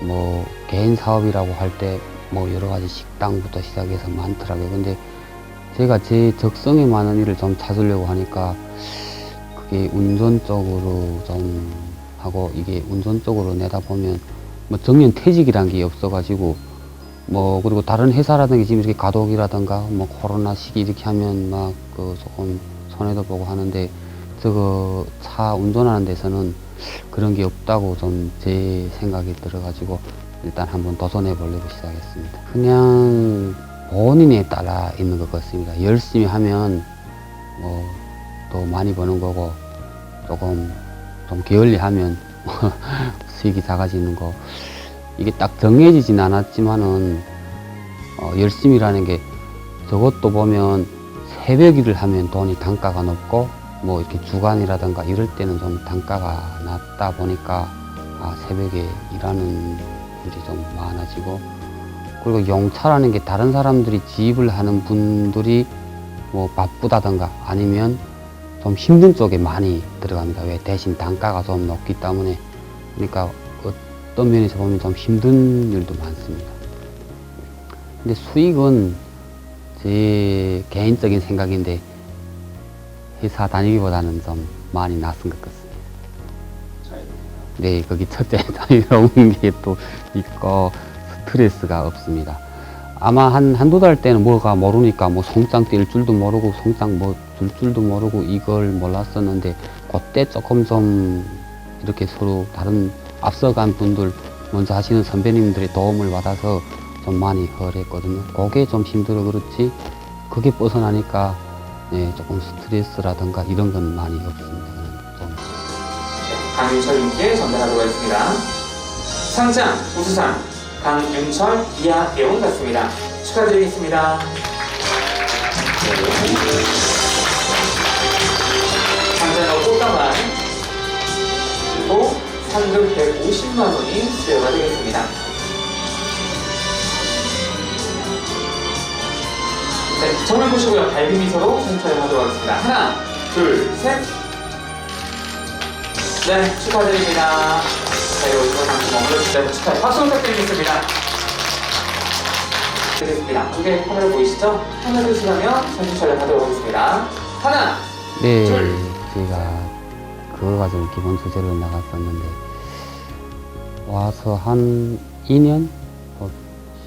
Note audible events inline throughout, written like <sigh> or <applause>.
뭐 개인 사업이라고 할 때 뭐 여러 가지 식당부터 시작해서 많더라고요. 근데 제가 제 적성에 맞는 일을 좀 찾으려고 하니까 그게 운전 쪽으로 좀 하고 이게 운전 쪽으로 내다 보면 뭐 정년 퇴직이란 게 없어가지고 뭐 그리고 다른 회사라든가 지금 이렇게 가독이라든가 뭐 코로나 시기 이렇게 하면 막 그 조금 손해도 보고 하는데 저거 차 운전하는 데서는 그런 게 없다고 좀제 생각이 들어가지고 일단 한번 도전해 보려고 시작했습니다. 그냥 본인에 따라 있는 것 같습니다. 열심히 하면 뭐 또 많이 버는 거고 조금 좀 게을리하면 <laughs> 수익이 작아지는 거 이게 딱 정해지진 않았지만은 어, 열심히라는 게 저것도 보면 새벽 일을 하면 돈이 단가가 높고 뭐 이렇게 주간이라든가 이럴 때는 좀 단가가 낮다 보니까 아 새벽에 일하는 분들이 좀 많아지고 그리고 용차라는 게 다른 사람들이 지입을 하는 분들이 뭐 바쁘다든가 아니면 좀 힘든 쪽에 많이 들어갑니다. 왜 대신 단가가 좀 높기 때문에 그러니까 어떤 면에서 보면 좀 힘든 일도 많습니다. 근데 수익은 제 개인적인 생각인데 회사 다니기보다는 좀 많이 낫은 것 같습니다. 네, 거기 첫째 다니러 오는 게 또 있고 스트레스가 없습니다. 아마 한, 한두 달 때는 뭐가 모르니까 뭐 송장 뛸 줄도 모르고 송장 뭐 줄 줄도 모르고 이걸 몰랐었는데 그때 조금 좀 이렇게 서로 다른 앞서간 분들 먼저 하시는 선배님들의 도움을 받아서 좀 많이 헐했거든요. 그게 좀 힘들어 그렇지 그게 벗어나니까 네, 조금 스트레스라든가 이런 건 많이 없습니다. 강윤철님께 전달하도록 하겠습니다. 상장, 우수상, 강윤철, 이하대원 같습니다. 축하드리겠습니다. 네. 상장하고 꽃다발 그리고 상금 150만 원이 수여가 되겠습니다. 네, 정을 보시고요. 발비 미소로 생촬영 하도록 하겠습니다. 하나, 둘, 셋. 네, 축하드립니다. 자, 이거 이거 상품 머물러 주시고 축하해. 박수 부탁드리겠습니다. 드리겠습니다. 한개 카메라 보이시죠? 카메라 주시면 사진 촬영하도록 하겠습니다. 하나, 네, 둘. 제가 그거 가지고 기본 주제로 나갔었는데 와서 한 2년,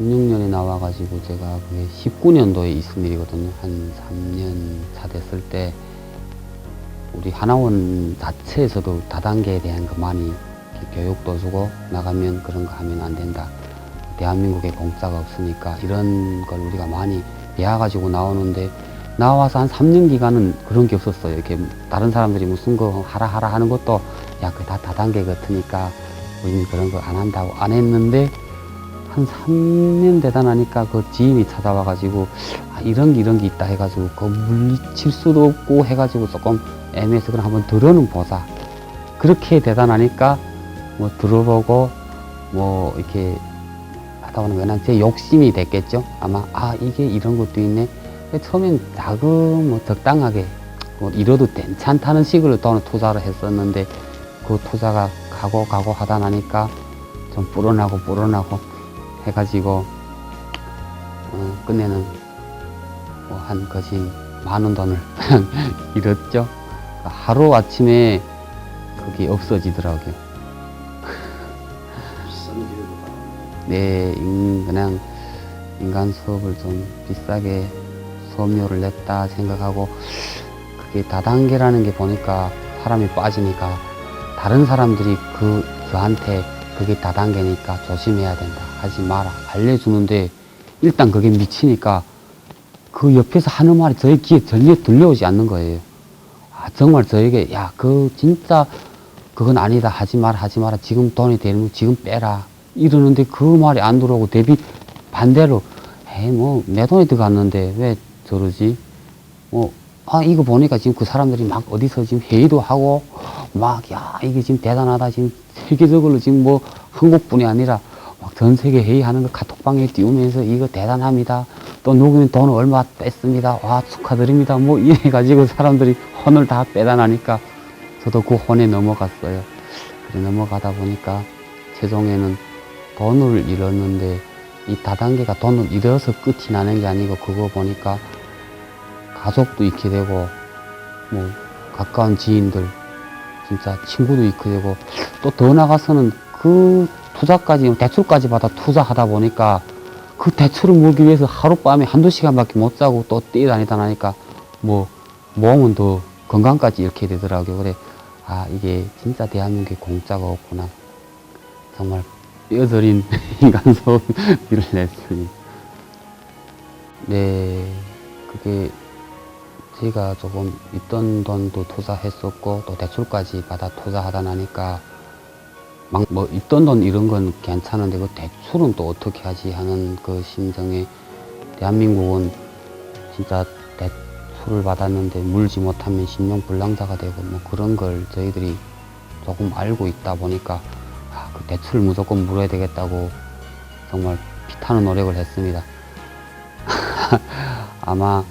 16년에 나와가지고 제가 그게 19년도에 있은 일이거든요. 한 3년 차 됐을 때 우리 하나원 자체에서도 다단계에 대한 거 많이 교육도 주고 나가면 그런 거 하면 안 된다. 대한민국에 공짜가 없으니까 이런 걸 우리가 많이 배워가지고 나오는데 나와서 한 3년 기간은 그런 게 없었어요. 이렇게 다른 사람들이 무슨 거 하라 하라 하는 것도 야, 그 다 다단계 같으니까 우리는 그런 거 안 한다고 안 했는데 한 3년 되다 나니까 그 지인이 찾아와가지고 아, 이런 게 이런 게 있다 해가지고 그 물리칠 수도 없고 해가지고 조금 애매해서 그럼 한번 들어는 보자. 그렇게 되다 나니까 뭐 들어보고 뭐 이렇게 하다 보면 그냥 제 욕심이 됐겠죠. 아마 아 이게 이런 것도 있네. 처음엔 자금 뭐 적당하게 뭐 이뤄도 괜찮다는 식으로 돈을 투자를 했었는데 그 투자가 가고 가고 하다 나니까 좀 불어나고 불어나고 해가지고 어, 끝내는 뭐 한 거진 많은 돈을 <laughs> 잃었죠. 하루 아침에 그게 없어지더라고요. 네, 인- 그냥 인간 수업을 좀 비싸게 수업료를 냈다 생각하고 그게 다단계라는 게 보니까 사람이 빠지니까 다른 사람들이 그, 그한테 그게 다단계니까 조심해야 된다. 하지 마라. 알려주는데 일단 그게 미치니까 그 옆에서 하는 말이 저희 귀에 전혀 들려오지 않는 거예요. 아, 정말 저에게, 야, 그 진짜 그건 아니다. 하지 마라, 하지 마라. 지금 돈이 되는 거 지금 빼라. 이러는데 그 말이 안 들어오고 대비 반대로, 에이, 뭐, 내 돈이 들어갔는데 왜 저러지? 뭐, 아, 이거 보니까 지금 그 사람들이 막 어디서 지금 회의도 하고, 막, 야, 이게 지금 대단하다. 지금 세계적으로 지금 뭐 한국뿐이 아니라 막 전 세계 회의하는 거 카톡방에 띄우면서 이거 대단합니다. 또 누구는 돈 얼마 뺐습니다. 와, 축하드립니다. 뭐 이래가지고 사람들이 혼을 다 빼다 나니까 저도 그 혼에 넘어갔어요. 그래 넘어가다 보니까 최종에는 돈을 잃었는데 이 다단계가 돈을 잃어서 끝이 나는 게 아니고 그거 보니까 가족도 잃게 되고 뭐 가까운 지인들 진짜 친구도 잃게 되고 또 더 나가서는 그 투자까지 대출까지 받아 투자하다 보니까 그 대출을 물기 위해서 하룻밤에 한두 시간밖에 못 자고 또 뛰어다니다 나니까 뭐 몸은 더 건강까지 잃게 되더라고요. 그래 아 이게 진짜 대한민국에 공짜가 없구나. 정말 뼈저린 <laughs> 인간 소비를 냈으니. 네, 그게 제가 조금 있던 돈도 투자했었고 또 대출까지 받아 투자하다 나니까 막 뭐 있던 돈 이런 건 괜찮은데 그 대출은 또 어떻게 하지 하는 그 심정에 대한민국은 진짜 대출을 받았는데 물지 못하면 신용불량자가 되고 뭐 그런 걸 저희들이 조금 알고 있다 보니까 아, 그 대출을 무조건 물어야 되겠다고 정말 피타는 노력을 했습니다. <laughs> 아마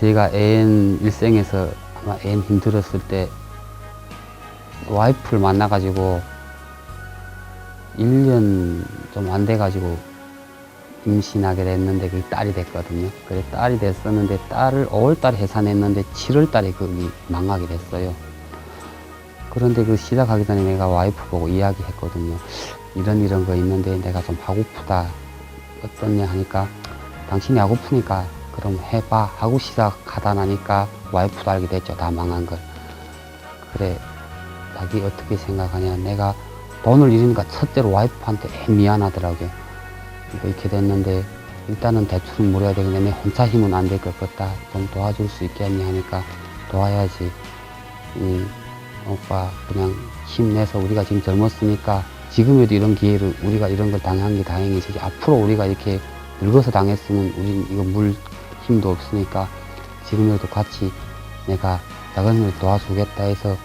제가 애인 일생에서 아마 애인 힘들었을 때 와이프를 만나가지고 1년 좀 안 돼가지고 임신하게 됐는데 그게 딸이 됐거든요. 그래 딸이 됐었는데 딸을 5월달에 해산했는데 7월달에 그게 망하게 됐어요. 그런데 그 시작하기 전에 내가 와이프 보고 이야기했거든요. 이런 이런 거 있는데 내가 좀 하고프다. 어떻냐 하니까 당신이 하고프니까 그럼 해봐 하고 시작하다 나니까 와이프도 알게 됐죠. 다 망한 걸. 그래 자기 어떻게 생각하냐 내가 돈을 잃으니까 첫째로 와이프한테 애 미안하더라고요. 뭐 이렇게 됐는데 일단은 대출은 물어야 되겠네. 내 혼자 힘은 안 될 것 같다. 좀 도와줄 수 있겠니 하니까 도와야지. 음, 오빠 그냥 힘내서 우리가 지금 젊었으니까 지금에도 이런 기회를 우리가 이런 걸 당한 게 다행이지 앞으로 우리가 이렇게 늙어서 당했으면 우린 이거 물 힘도 없으니까 지금이라도 같이 내가 힘을 도와주겠다 해서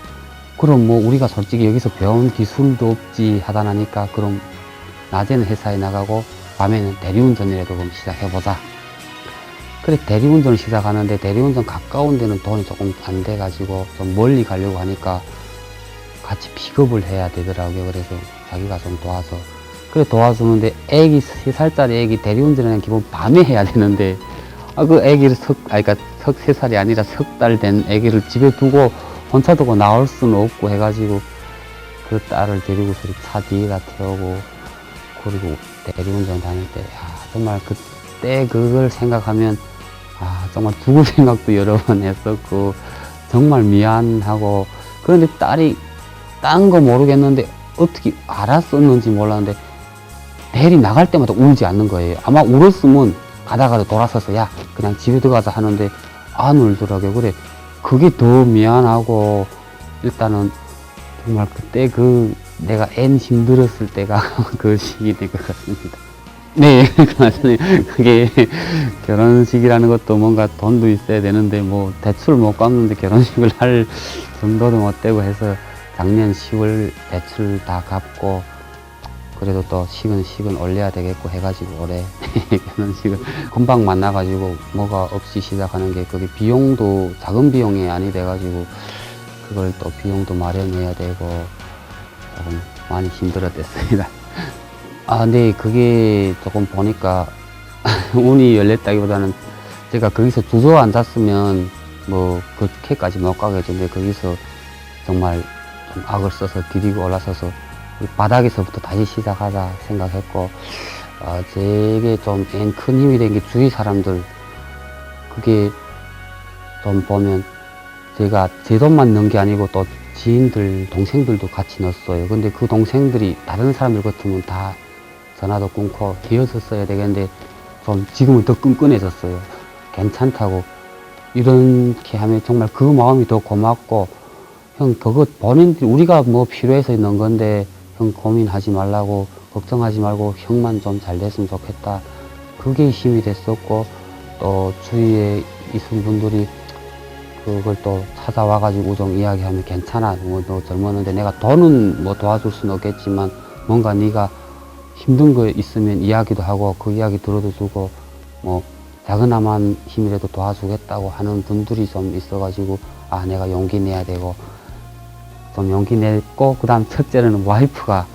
그럼 뭐 우리가 솔직히 여기서 배운 기술도 없지 하다 나니까 그럼 낮에는 회사에 나가고 밤에는 대리운전이라도 그럼 시작해보자. 그래 대리운전을 시작하는데 대리운전 가까운 데는 돈이 조금 안 돼가지고 좀 멀리 가려고 하니까 같이 픽업을 해야 되더라고요. 그래서 자기가 좀 도와서 그래 도와주는데 애기 세 살짜리 애기 대리운전은 기본 밤에 해야 되는데 아그 애기를 석 아니 그러니까 석세 살이 아니라 석 달된 애기를 집에 두고 혼자 두고 나올 수는 없고 해가지고 그 딸을 데리고서 차 뒤에다 태우고 그리고 대리운전 다닐 때 아, 정말 그때 그걸 생각하면 아 정말 죽을 <laughs> 생각도 여러 번 했었고 정말 미안하고. 그런데 딸이 딴 거 모르겠는데 어떻게 알았었는지 몰랐는데 대리 나갈 때마다 울지 않는 거예요. 아마 울었으면 가다가다 돌아서서 야 그냥 집에 들어가자 하는데 안 울더라고요 그래 그게 더 미안하고 일단은 정말 그때 그 내가 앤 힘들었을 때가 <laughs> 그 시기 될것 같습니다. 네, <laughs> 맞습니다. 그게 결혼식이라는 것도 뭔가 돈도 있어야 되는데 뭐 대출 못 갚는데 결혼식을 할 정도도 못 되고 해서 작년 10월 대출 다 갚고 그래도 또 식은 식은 올려야 되겠고 해가지고 올해 <laughs> 결혼식을 금방 만나가지고 뭐가 없이 시작하는 게 그게 비용도 작은 비용이 아니 돼가지고 그걸 또 비용도 마련해야 되고 조금 많이 힘들었댔습니다. <laughs> 아, 근데 그게 조금 보니까 <laughs> 운이 열렸다기보다는 제가 거기서 주저 앉았으면 뭐 그렇게까지 못 가겠는데 거기서 정말 좀 악을 써서 디디고 올라서서 이 바닥에서부터 다시 시작하자 생각했고 어, 제게 좀 큰 힘이 된 게 주위 사람들. 그게 좀 보면 제가 제 돈만 넣은 게 아니고 또 지인들 동생들도 같이 넣었어요. 근데 그 동생들이 다른 사람들 같으면 다 전화도 끊고 기어서 써야 되겠는데 좀 지금은 더 끈끈해졌어요. 괜찮다고. 이렇게 하면 정말 그 마음이 더 고맙고 형 그거 본인들이 우리가 뭐 필요해서 있는 건데 형 고민하지 말라고 걱정하지 말고 형만 좀 잘 됐으면 좋겠다. 그게 힘이 됐었고 또 주위에 있은 분들이 그걸 또 찾아와가지고 좀 이야기하면 괜찮아. 뭐 너 젊었는데 내가 돈은 뭐 도와줄 수는 없겠지만 뭔가 네가 힘든 거 있으면 이야기도 하고 그 이야기 들어도 주고 뭐 작은아만 힘이라도 도와주겠다고 하는 분들이 좀 있어가지고 아 내가 용기 내야 되고 좀 용기 냈고 그 다음 첫째는 와이프가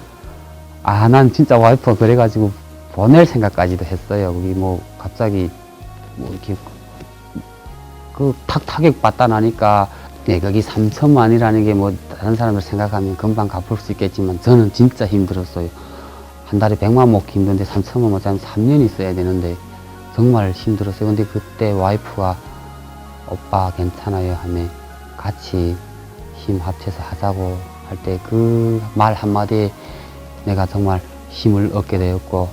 아, 난 진짜 와이프가 그래가지고 보낼 생각까지도 했어요. 거기 뭐 갑자기 뭐 이렇게 그탁 타격 받다 나니까 네, 거기 3천만이라는 게 뭐 다른 사람들 생각하면 금방 갚을 수 있겠지만 저는 진짜 힘들었어요. 한 달에 100만 먹기 힘든데 3천만 먹자면 3년이 있어야 되는데 정말 힘들었어요. 근데 그때 와이프가 오빠 괜찮아요 하면 같이 힘 합쳐서 하자고 할 때 그 말 한마디에 내가 정말 힘을 얻게 되었고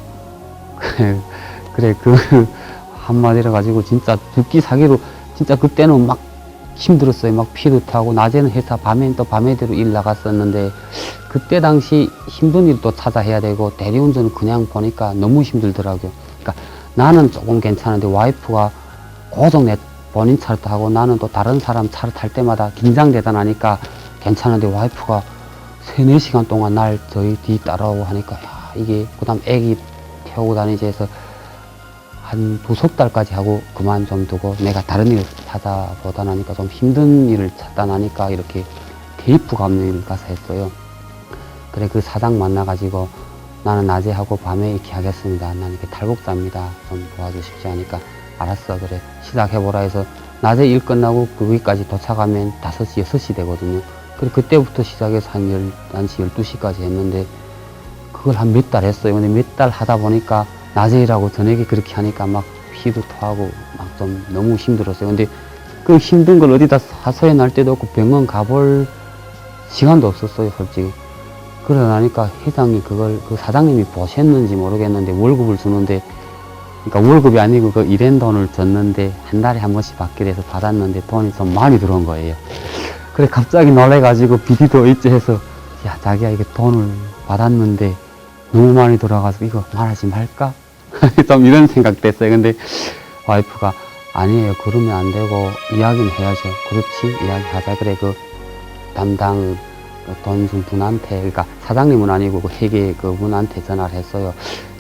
<laughs> 그래, 그 <laughs> 한마디를 가지고 진짜 죽기 사기로 진짜 그때는 막 힘들었어요. 막 피도 타고 낮에는 회사 밤엔 또 밤에대로 일 나갔었는데 그때 당시 힘든 일도 찾아 해야 되고 대리운전은 그냥 보니까 너무 힘들더라고요. 그러니까 나는 조금 괜찮은데 와이프가 고정 내 본인 차를 타고 나는 또 다른 사람 차를 탈 때마다 긴장되다 나니까 괜찮은데 와이프가 세네 시간 동안 날 저희 뒤 따라오고 하니까 야 이게 그다음 애기 태우고 다니지 해서 한 두석 달까지 하고 그만 좀 두고 내가 다른 일을 찾아 보다 나니까 좀 힘든 일을 찾다 나니까 이렇게 테이프 감는 가서 했어요. 그래 그 사장 만나가지고 나는 낮에 하고 밤에 이렇게 하겠습니다. 나는 이렇게 탈북자입니다. 좀 도와주십시오 하니까 알았어 그래 시작해보라 해서 낮에 일 끝나고 거기까지 도착하면 5시, 6시 되거든요. 그래 그때부터 시작해서 한 11시, 12시까지 했는데 그걸 한 몇 달 했어요. 근데 몇 달 하다 보니까 낮에 일하고 저녁에 그렇게 하니까 막 피도 토하고 막 좀 너무 힘들었어요. 근데 그 힘든 걸 어디다 사소해 날 때도 없고 병원 가볼 시간도 없었어요, 솔직히. 그러다 나니까 회장이 그걸 그 사장님이 보셨는지 모르겠는데 월급을 주는데 그러니까 월급이 아니고 그 일한 돈을 줬는데 한 달에 한 번씩 받게 돼서 받았는데 돈이 좀 많이 들어온 거예요. 그래 갑자기 놀래가지고 비디도 있지 해서 야 자기야 이게 돈을 받았는데 너무 많이 들어가서 이거 말하지 말까? <laughs> 좀 이런 생각 됐어요. 근데 와이프가 아니에요. 그러면 안 되고 이야기는 해야죠. 그렇지 이야기하자 그래 그 담당 돈준 분한테 그러니까 사장님은 아니고 그 회계 그 분한테 전화를 했어요.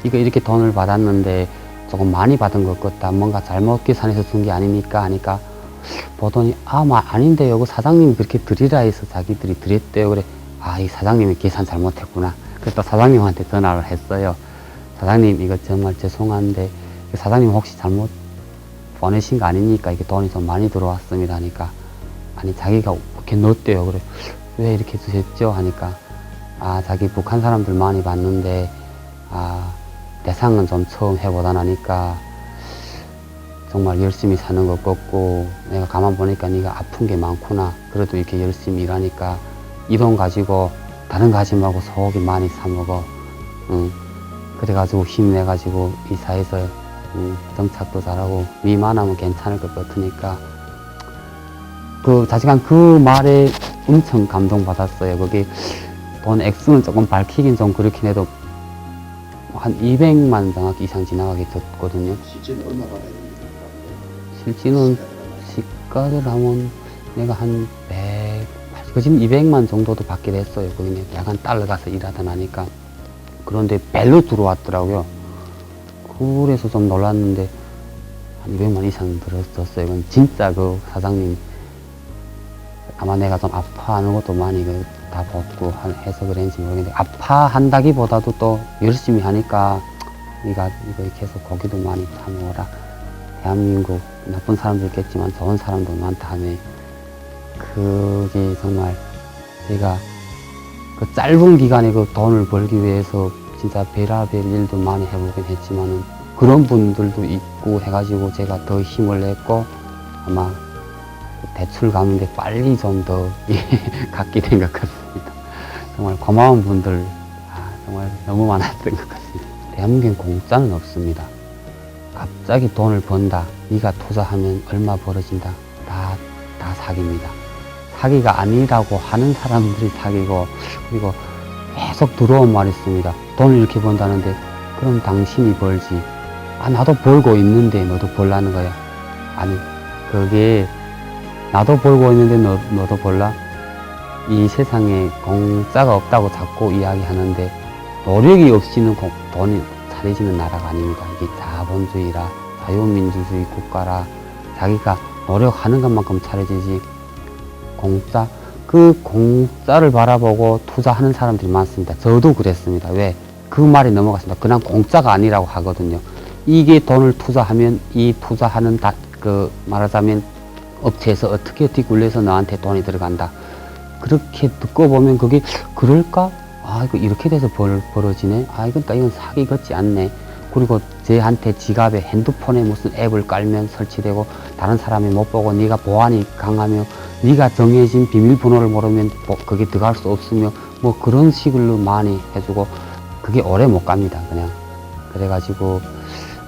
이거 이렇게 돈을 받았는데 조금 많이 받은 것 같다. 뭔가 잘못 계산해서 준 게 아닙니까? 하니까 보더니 아 마 아닌데요. 그 사장님이 그렇게 드리라 해서 자기들이 드렸대요. 그래 아 이 사장님이 계산 잘못했구나. 그래서 또 사장님한테 전화를 했어요. 사장님 이거 정말 죄송한데 그 사장님 혹시 잘못 보내신 거 아닙니까? 이게 돈이 좀 많이 들어왔습니다 하니까 아니 자기가 이렇게 넣었대요. 그래 왜 이렇게 주셨죠? 하니까 아 자기 북한 사람들 많이 봤는데 아 대상은 좀 처음 해보다 나니까 정말 열심히 사는 것 같고 내가 가만 보니까 네가 아픈 게 많구나. 그래도 이렇게 열심히 일하니까 이 돈 가지고 다른 거 하지 말고 소고기 많이 사 먹어. 응. 그래가지고 힘내가지고 이사해서 응, 정착도 잘하고 미만하면 괜찮을 것 같으니까. 그 자식한 그 말에 엄청 감동받았어요. 거기 돈 액수는 조금 밝히긴 좀 그렇긴 해도 한 200만 정확히 이상 지나가게 됐거든요 실제는 얼마 받아야 됩니까? 실제는 시가를 하면 내가 한 100, 그 지금 200만 정도도 받게 됐어요. 거기는 약간 달러 가서 일하다 나니까. 그런데 벨로 들어왔더라고요. 그래서 좀 놀랐는데 한 200만 이상 들었었어요. 이건 진짜 그 사장님 아마 내가 좀 아파하는 것도 많이 그 다 벗고 한- 해서 그런지 모르겠는데 아파한다기보다도 또 열심히 하니까 네가 이거 해서 고기도 많이 사 먹어라. 대한민국 나쁜 사람도 있겠지만 좋은 사람도 많다 하네. 그게 정말 제가 그 짧은 기간에 그 돈을 벌기 위해서 진짜 별의별 일도 많이 해보긴 했지만은 그런 분들도 있고 해가지고 제가 더 힘을 냈고 아마 대출 가는데 빨리 좀더 갖게 된 것 같습니다. 정말 고마운 분들 아, 정말 너무 많았던 것 같습니다. 대한민국엔 공짜는 없습니다. 갑자기 돈을 번다. 네가 투자하면 얼마 벌어진다. 다, 다 사기입니다. 사기가 아니라고 하는 사람들이 사기고, 그리고 계속 들어온 말이 있습니다. 돈을 이렇게 번다는데, 그럼 당신이 벌지. 아, 나도 벌고 있는데 너도 벌라는 거야. 아니, 그게, 나도 벌고 있는데 너, 너도 벌라? 이 세상에 공짜가 없다고 자꾸 이야기하는데, 노력이 없이는 공- 돈이 차려지는 나라가 아닙니다. 이게 자본주의라 자유민주주의 국가라 자기가 노력하는 것만큼 차려지지 공짜 그 공짜를 바라보고 투자하는 사람들이 많습니다. 저도 그랬습니다. 왜 그 말이 넘어갔습니다. 그냥 공짜가 아니라고 하거든요. 이게 돈을 투자하면 이 투자하는 다, 그 말하자면 업체에서 어떻게 어떻게 굴려서 너한테 돈이 들어간다. 그렇게 듣고 보면 그게 그럴까? 아 이거 이렇게 돼서 벌, 벌어지네. 아 이건 또 이건 사기 같지 않네. 그리고 쟤한테 지갑에 핸드폰에 무슨 앱을 깔면 설치되고 다른 사람이 못 보고 네가 보안이 강하며 네가 정해진 비밀번호를 모르면 뭐 그게 들어갈 수 없으며 뭐 그런 식으로 많이 해주고 그게 오래 못 갑니다 그냥 그래가지고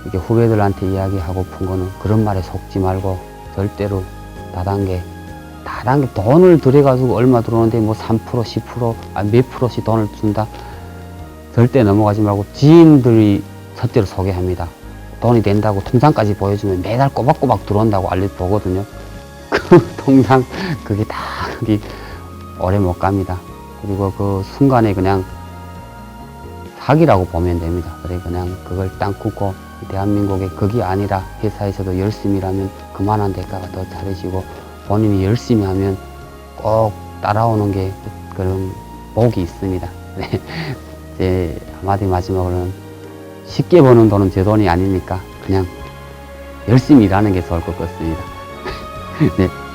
이게 후배들한테 이야기하고 푼 거는 그런 말에 속지 말고 절대로 다단계 다단계 돈을 들여가지고 얼마 들어오는데 뭐 3% 10% 아, 몇 프로씩 돈을 준다. 절대 넘어가지 말고 지인들이 첫째로 소개합니다. 돈이 된다고 통장까지 보여주면 매달 꼬박꼬박 들어온다고 알려 보거든요. <laughs> 그 통장 그게 다 그게 오래 못 갑니다. 그리고 그 순간에 그냥 사기라고 보면 됩니다. 그래 그냥 그걸 땅 굽고 대한민국에 그게 아니라 회사에서도 열심히 일하면 그만한 대가가 더 잘해지고 본인이 열심히 하면 꼭 따라오는 게 그런 복이 있습니다. <laughs> 네. 제 한마디 마지막으로는 쉽게 버는 돈은 제 돈이 아니니까 그냥 열심히 일하는 게 좋을 것 같습니다. <laughs> 네.